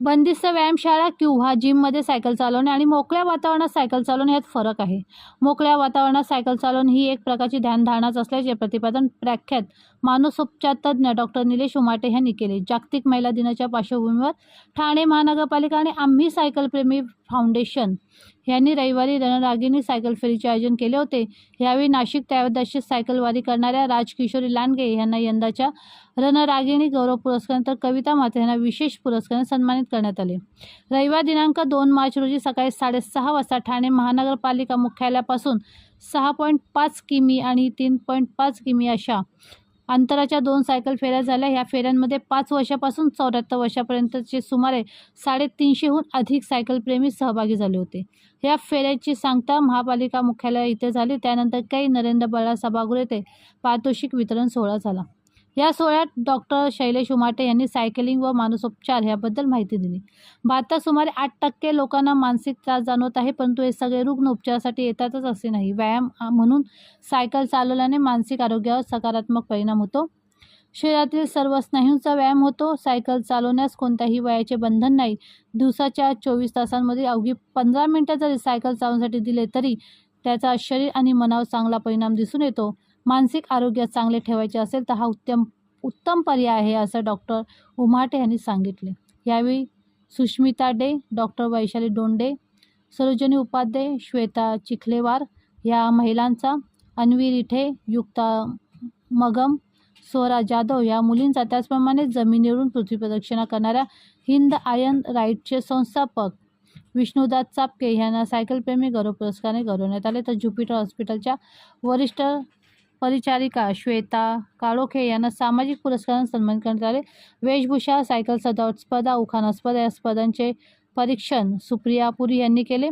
बंदिस्त व्यायामशाळा किंवा जिममध्ये सायकल चालवणे आणि मोकळ्या वातावरणात सायकल चालवणे यात फरक आहे. मोकळ्या वातावरणात सायकल चालवणे ही एक प्रकारची ध्यानधारणाच असल्याचे प्रतिपादन प्रख्यात मानसोपचार तज्ज्ञ डॉक्टर निलेश उमाटे यांनी केले. जागतिक महिला दिनाच्या पार्श्वभूमीवर ठाणे महानगरपालिका आणि आम्ही सायकलप्रेमी फाउंडेशन यांनी रविवारी रणरागिणी सायकल फेरीचे आयोजन केले होते. यावेळी नाशिक त्यावदर्शी सायकलवारी करणाऱ्या राजकिशोरी लांडगे यांना यंदाच्या रणरागिणी गौरव पुरस्कार तर कविता माते यांना विशेष पुरस्काराने सन्मानित करण्यात आले. रविवार दिनांक दोन मार्च रोजी सकाळी साडेसहा वाजता ठाणे महानगरपालिका मुख्यालयापासून सहा पॉईंट पाच किमी आणि तीन पॉईंट पाच किमी अशा अंतराच्या दोन सायकल फेऱ्या झाल्या. ह्या फेऱ्यांमध्ये पाच वर्षापासून चौऱ्याहत्तर वर्षापर्यंतचे सुमारे साडेतीनशेहून अधिक सायकलप्रेमी सहभागी झाले होते. या फेऱ्याची सांगता महापालिका मुख्यालय इथे झाली. त्यानंतर काही नरेंद्र बाळा सभागृह येथे पारितोषिक वितरण सोहळा झाला. या सोहळ्यात डॉक्टर शैलेश उमाटे यांनी सायकलिंग व मानसोपचार याबद्दल माहिती दिली. भारतात सुमारे आठ टक्के लोकांना मानसिक त्रास जाणवत आहे परंतु हे सगळे रुग्ण उपचारासाठी येतातच असे नाही. व्यायाम म्हणून सायकल चालवल्याने मानसिक आरोग्यावर सकारात्मक परिणाम होतो. शरीरातील सर्व स्नायूंचा व्यायाम होतो. सायकल चालवण्यास कोणत्याही वयाचे बंधन नाही. दिवसाच्या चोवीस तासांमध्ये अवघी पंधरा मिनटं जरी सायकल चालवण्यासाठी दिले तरी त्याचा शरीर आणि मनावर चांगला परिणाम दिसून येतो. मानसिक आरोग्य चांगले ठेवायचे असेल तर हा उत्तम उत्तम पर्याय आहे असं डॉक्टर उमाटे यांनी सांगितले. यावेळी सुष्मिता डे डॉक्टर वैशाली डोंडे सरोजनी उपाध्ये श्वेता चिखलेवार या महिलांचा अन्वी रिठे युक्ता मगम स्वरा जाधव या मुलींचा त्याचप्रमाणे जमिनीवरून पृथ्वी प्रदक्षिणा करणाऱ्या हिंद आयन राईटचे संस्थापक विष्णुदास चापके यांना सायकलप्रेमी गौरव पुरस्काराने गौरवण्यात आले. तर ज्युपिटर हॉस्पिटलच्या वरिष्ठ परिचारिका श्वेता काळोखे यांना सामाजिक पुरस्काराने सन्मान करण्यात आले. वेशभूषा सायकल सजावट स्पर्धा उखाणा स्पर्धा या स्पर्धांचे परीक्षण सुप्रिया पुरी यांनी केले.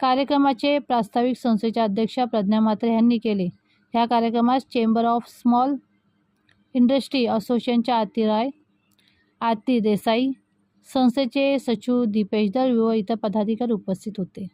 कार्यक्रमाचे प्रास्ताविक संस्थेच्या अध्यक्षा प्रज्ञा म्हात्रे यांनी केले. ह्या कार्यक्रमास चेंबर ऑफ स्मॉल इंडस्ट्री असोसिएशनच्या आरती राय आरती देसाई संस्थेचे सचिव दीपेश दळवी व इतर पदाधिकारी उपस्थित होते.